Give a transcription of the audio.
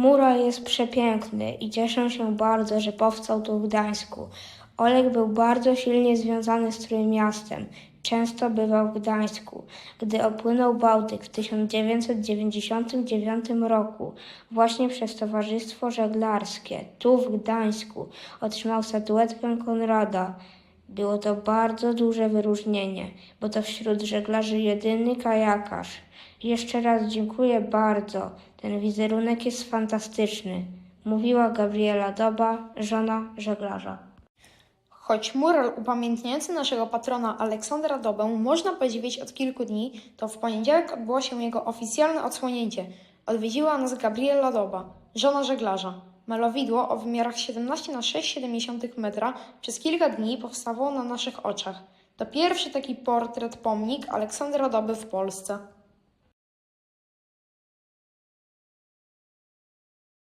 Mural jest przepiękny i cieszę się bardzo, że powstał tu w Gdańsku. Olek był bardzo silnie związany z Trójmiastem. Często bywał w Gdańsku. Gdy opłynął Bałtyk w 1999 roku, właśnie przez Towarzystwo Żeglarskie, tu w Gdańsku, otrzymał statuetkę Konrada. Było to bardzo duże wyróżnienie, bo to wśród żeglarzy jedyny kajakarz. Jeszcze raz dziękuję bardzo. Ten wizerunek jest fantastyczny. Mówiła Gabriela Doba, żona żeglarza. Choć mural upamiętniający naszego patrona Aleksandra Dobę można podziwiać od kilku dni, to w poniedziałek odbyło się jego oficjalne odsłonięcie. Odwiedziła nas Gabriela Doba, żona żeglarza. Malowidło o wymiarach 17 na 6,7 metra przez kilka dni powstawało na naszych oczach. To pierwszy taki portret pomnik Aleksandra Doby w Polsce.